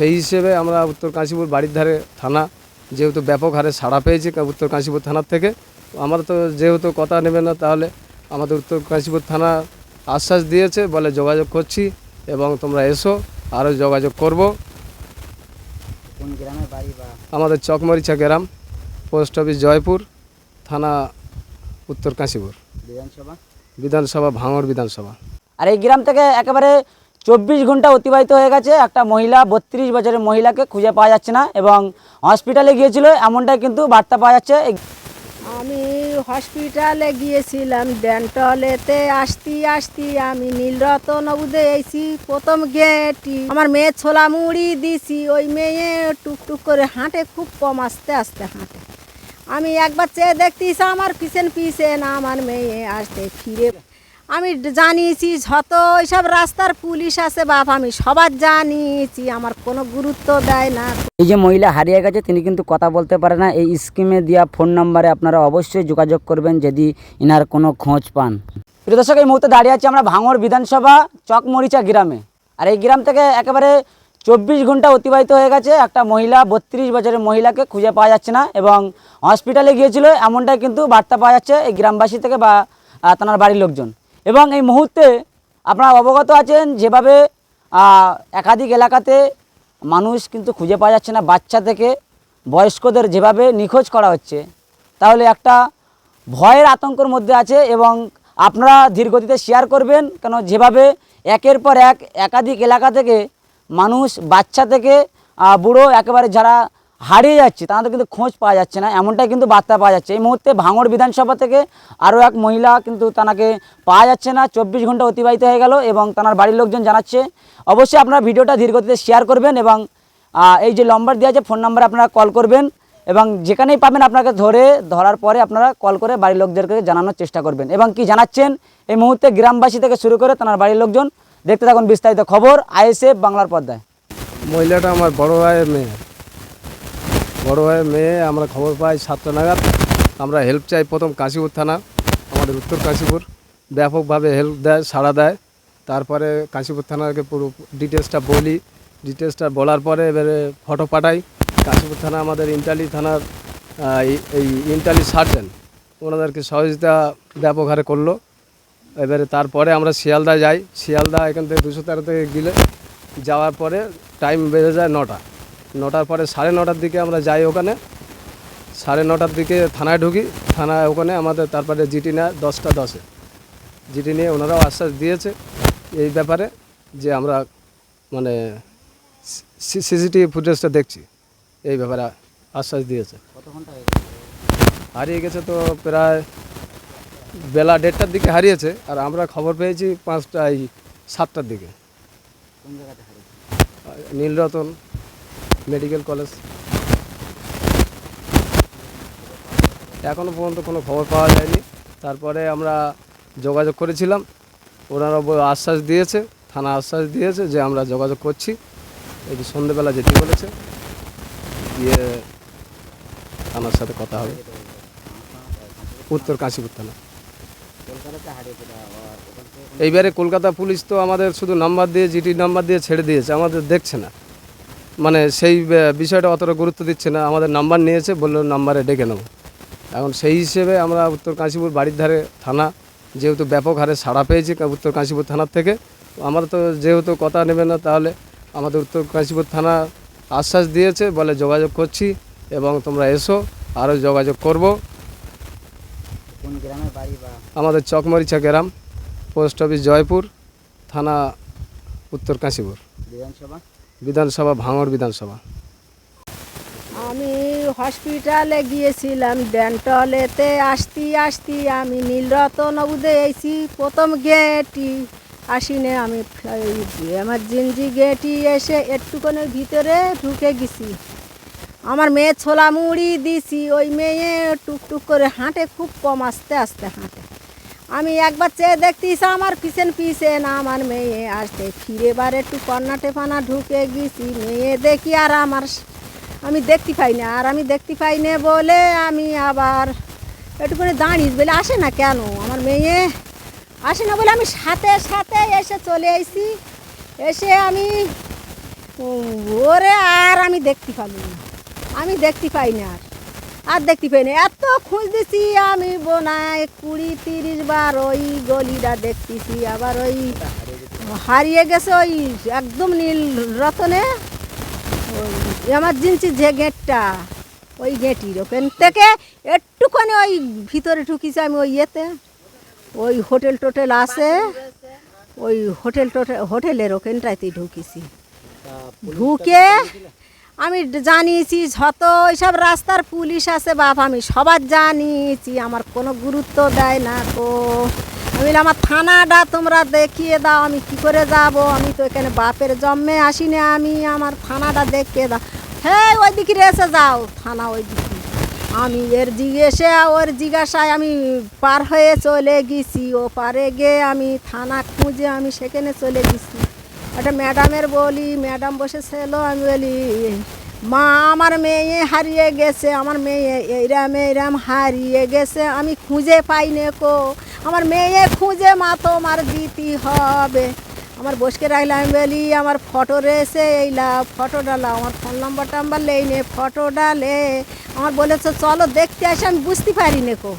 সেই হিসেবে আমরা উত্তর কাশীপুর বাড়ির ধারে থানা যেহেতু ব্যাপক হারে সাড়া পেয়েছি উত্তর কাশীপুর থানার থেকে। আমরা তো যেহেতু কথা নেবে না তাহলে আমাদের উত্তর কাশীপুর থানা আশ্বাস দিয়েছে বলে যোগাযোগ করছি এবং তোমরা এসো আরও যোগাযোগ করব। আমাদের চকমরিচা গ্রাম পোস্ট অফিস জয়পুর থানা উত্তর কাশীপুর। বিধানসভা? বিধানসভা ভাঙড় বিধানসভা। আর এই গ্রাম থেকে একেবারে চব্বিশ ঘণ্টা অতিবাহিত হয়ে গেছে। একটা মহিলা, বত্রিশ বছরের মহিলাকে খুঁজে পাওয়া যাচ্ছে না এবং হসপিটালে গিয়েছিল, এমনটাই কিন্তু বার্তা পাওয়া যাচ্ছে। আমি হসপিটালে গিয়েছিলাম, ডেন্টলেতে আসতি আসতি আমি নীলরতন নবুদে এসি প্রথম গেটি আমার মেয়ে ছোলা মুড়ি দিছি, ওই মেয়ে টুকটুক করে হাঁটে, খুব কম আস্তে আস্তে হাঁটে। আমি একবার চেয়ে দেখতেছি আমার পিছন পিছন আমার মেয়ে আসতে ফিরে আমি জানিয়েছি, যত এইসব রাস্তার পুলিশ আছে বাপ, আমি সবার জানিয়েছি, আমার কোনো গুরুত্ব দেয় না। এই যে মহিলা হারিয়ে গেছে, তিনি কিন্তু কথা বলতে পারে না। এই স্কিমে দেওয়া ফোন নাম্বারে আপনারা অবশ্যই যোগাযোগ করবেন যদি ইনার কোনো খোঁজ পান। প্রিয় দর্শক, এই মুহূর্তে দাঁড়িয়ে আছি আমরা ভাঙড় বিধানসভা চকমরিচা গ্রামে। আর এই গ্রাম থেকে একেবারে চব্বিশ ঘণ্টা অতিবাহিত হয়ে গেছে। একটা মহিলা, বত্রিশ বছরের মহিলাকে খুঁজে পাওয়া যাচ্ছে না এবং হসপিটালে গিয়েছিল, এমনটাই কিন্তু বার্তা পাওয়া যাচ্ছে এই গ্রামবাসী থেকে বা তার বাড়ির লোকজন। এবং এই মুহূর্তে আপনারা অবগত আছেন যেভাবে একাধিক এলাকাতে মানুষ কিন্তু খুঁজে পাওয়া যাচ্ছে না বাচ্চা থেকে বয়স্কদের যেভাবে নিখোঁজ করা হচ্ছে। তাহলে একটা ভয়ের আতঙ্কর মধ্যে আছে এবং আপনারা ধীরগতিতে শেয়ার করবেন কেন যেভাবে একের পর এক একাধিক এলাকা থেকে মানুষ বাচ্চা থেকে বুড়ো একেবারে যারা হারিয়ে যাচ্ছে তাদের কিন্তু খোঁজ পাওয়া যাচ্ছে না, এমনটাই কিন্তু বার্তা পাওয়া যাচ্ছে। এই মুহূর্তে ভাঙড় বিধানসভা থেকে আরও এক মহিলা কিন্তু তাকে পাওয়া যাচ্ছে না, চব্বিশ ঘণ্টা অতিবাহিত হয়ে গেল এবং তার বাড়ির লোকজন জানাচ্ছে। অবশ্যই আপনারা ভিডিওটা ধীরগতিতে শেয়ার করবেন এবং এই যে নম্বর দেওয়া আছে ফোন নাম্বারে আপনারা কল করবেন এবং যেখানেই পাবেন আপনাকে ধরে, ধরার পরে আপনারা কল করে বাড়ির লোকদেরকে জানানোর চেষ্টা করবেন। এবং কি জানাচ্ছেন, এই মুহূর্তে গ্রামবাসী থেকে শুরু করে তার বাড়ির লোকজন, দেখতে থাকুন বিস্তারিত খবর, আইএসএফ বাংলার পর্দায়। মহিলাটা আমার বড় ভাইয়ের মেয়ে। বড় ভাইয়ের মেয়ে, আমরা খবর পাই সাতটা নাগাদ। আমরা হেল্প চাই প্রথম কাশীপুর থানা, আমাদের উত্তর কাশীপুর। ব্যাপকভাবে হেল্প দেয়, সাড়া দেয়। তারপরে কাশীপুর থানাকে পুরো ডিটেলসটা বলি। ডিটেলসটা বলার পরে এবারে ফটো পাঠাই। কাশীপুর থানা আমাদের ইন্টালি থানার এই- এই ইন্টালি সার্জেন ওনাদেরকে সহযোগিতা ব্যাপক হারে করল। এবারে তারপরে আমরা শিয়ালদা যাই। শিয়ালদা এখান থেকে দুশো তেরো থেকে গেলে যাওয়ার পরে টাইম বেড়ে যায় নটা। নটার পরে সাড়ে নটার দিকে আমরা যাই ওখানে। সাড়ে নটার দিকে থানায় ঢুকি। থানায় ওখানে আমাদের তারপরে জিটি নেয় দশটা দশে। জিটি নিয়ে ওনারাও আশ্বাস দিয়েছে এই ব্যাপারে যে আমরা মানে সিসিটিভি ফুটেজটা দেখছি। এই ব্যাপারে আশ্বাস দিয়েছে। হারিয়ে গেছে তো প্রায় বেলা দেড়টার দিকে হারিয়েছে। আর আমরা খবর পেয়েছি পাঁচটা এই সাতটার দিকে। নীলরতন। Medical college. এখনও পর্যন্ত কোনো খবর পাওয়া যায়নি। তারপরে আমরা যোগাযোগ করেছিলাম। ওনারা আশ্বাস দিয়েছে, থানা আশ্বাস দিয়েছে যে আমরা যোগাযোগ করছি। এই যে সন্ধেবেলা যেতে বলেছে দিয়ে থানার সাথে কথা হবে। উত্তর কাশীপুর থানা। এইবারে কলকাতা পুলিশ তো আমাদের শুধু নাম্বার দিয়ে জিটি নাম্বার দিয়ে ছেড়ে দিয়েছে। আমাদের দেখছে না। মানে সেই বিষয়টা অতটা গুরুত্ব দিচ্ছে না। আমাদের নাম্বার নিয়েছে বলল নাম্বারে ডেকে নেব এখন সেই হিসেবে আমরা উত্তর কাশীপুর বাড়ির ধারে থানা যেহেতু ব্যাপক হারে সাড়া পেয়েছি উত্তর কাশীপুর থানার থেকে আমরা তো যেহেতু কথা নেবে না তাহলে আমাদের উত্তর কাশীপুর থানা আশ্বাস দিয়েছে বলে যোগাযোগ করছি এবং তোমরা এসো আরও যোগাযোগ করব। আমাদের চকমরিচা গ্রাম পোস্ট অফিস জয়পুর থানা উত্তর কাশীপুর। বিধানসভা? বিধানসভা, ভাঙড় বিধানসভা? আমি হসপিটালে গিয়েছিলাম, ডেন্টলেতে আসতি আসতি আমি নীলরতন নবুদে এসি প্রথম গেটি আসিনে আমি এমার্জেন্সি গেটি এসে একটুখানের ভিতরে ঢুকে গেছি। আমার মেয়ে ছোলা মুড়ি দিছি, ওই মেয়ে টুকটুক করে হাঁটে, খুব কম আস্তে আস্তে হাঁটে। আমি একবার চেয়ে দেখতেছি আমার পিছন পিছন আমার মেয়ে আসতে ফিরে বার একটু কর্নাটে পানা ঢুকে গেছি, মেয়ে দেখি আর আমার আমি দেখতে পাই না, আর আমি দেখতে পাই না বলে আমি আবার একটুখানি দাঁড়িয়ে বলে আসে না কেন? আমার মেয়ে আসে না বলে আমি সাথে সাথে এসে চলে এসেছি এসে আমি ওরে আর আমি দেখতে পাইনি। আমি দেখতে পাই না আর। আর দেখতে পাই না। এত খুঁজ দিছি আমি বোনায় কুড়ি তিরিশ বার ওই গলিটা দেখতেছি আবার ওই হারিয়ে গেছে ওই একদম নীল রতনে। ওই এমার্জেন্সি যে গেটটা ওই গেটির ওখান থেকে একটুখানি ওই ভিতরে ঢুকিছি আমি ওই ইয়েতে। ওই হোটেল টোটেল আছে ওই হোটেল টোটেল হোটেলের ওখানটাইতে ঢুকিছি। ঢুকে আমি জানিয়েছি, যত ওইসব রাস্তার পুলিশ আছে বাপ, আমি সবার জানিয়েছি, আমার কোনো গুরুত্ব দেয় না তো আমি আমার থানাটা তোমরা দেখিয়ে দাও, আমি কি করে যাব? আমি তো এখানে বাপের জন্মে আসিনি, আমি আমার থানাটা দেখিয়ে দাও। হ্যাঁ ওই দিকে এসে যাও, থানা ওই দিকে আমি এর জিজ্ঞেসে, ওর জিজ্ঞাসায় আমি পার হয়ে চলে গেছি। ও পারে গিয়ে আমি থানা খুঁজে আমি সেখানে চলে গেছি। একটা ম্যাডামের বলি, ম্যাডাম বসে বসেছিল আমি বলি, মা, আমার মেয়ে হারিয়ে গেছে, আমার মেয়ে এইরাম এইরাম হারিয়ে গেছে, আমি খুঁজে পাই কো, আমার মেয়ে খুঁজে মা তোমার দিতে হবে। আমার বসকে রাখলে আমি বলি, আমার ফটো রয়েছে এইলা ফটো ডালা আমার ফোন নাম্বার টাম্বার লেই নে, ফটো ডালে আমার বলেছে, চলো দেখতে আসে, আমি বুঝতে পারি নে কো।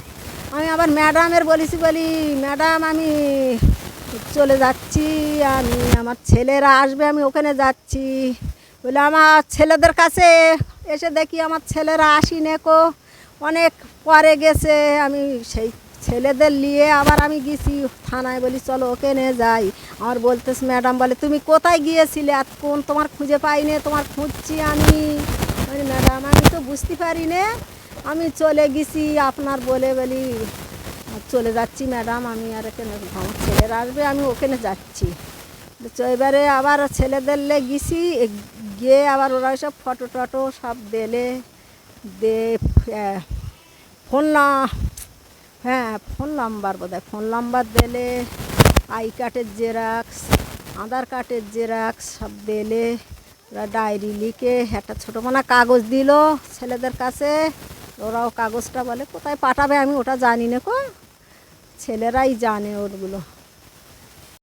আমি আবার ম্যাডামের বলেছি, বলি, ম্যাডাম, আমি চলে যাচ্ছি, আমি, আমার ছেলেরা আসবে, আমি ওখানে যাচ্ছি। বলে, আমার ছেলেদের কাছে এসে দেখি আমার ছেলেরা আসি নেকো অনেক পরে গেছে, আমি সেই ছেলেদের নিয়ে আবার আমি গেছি থানায়। বলি, চলো ওখানে যাই। আমার বলতেছে, ম্যাডাম, বলে, তুমি কোথায় গিয়েছিলে? আর কোন তোমার খুঁজে পাইনি তোমার খুঁজছি আমি। ম্যাডাম, আমি তো বুঝতে পারি না। আমি চলে গেছি। আপনার বলে, বলি চলে যাচ্ছি ম্যাডাম, আমি আর এখানে আমার ছেলেরা আসবে, আমি ওখানে যাচ্ছি। তো এবারে আবার ছেলেদের লে গেছি গিয়ে আবার ওরা সব ফটো টটো সব দেলে, দে ফোন না হ্যাঁ ফোন নাম্বার বোধ ফোন নাম্বার দিলে, আই কার্ডের জেরক্স, আধার কার্ডের জেরক্স সব দিলে, ওরা ডায়েরি লিখে একটা ছোটো মোনা কাগজ দিল ছেলেদের কাছে। ওরাও কাগজটা বলে কোথায় পাঠাবে আমি ওটা জানি না কো। ছেলেরাই জানে ওগুলো।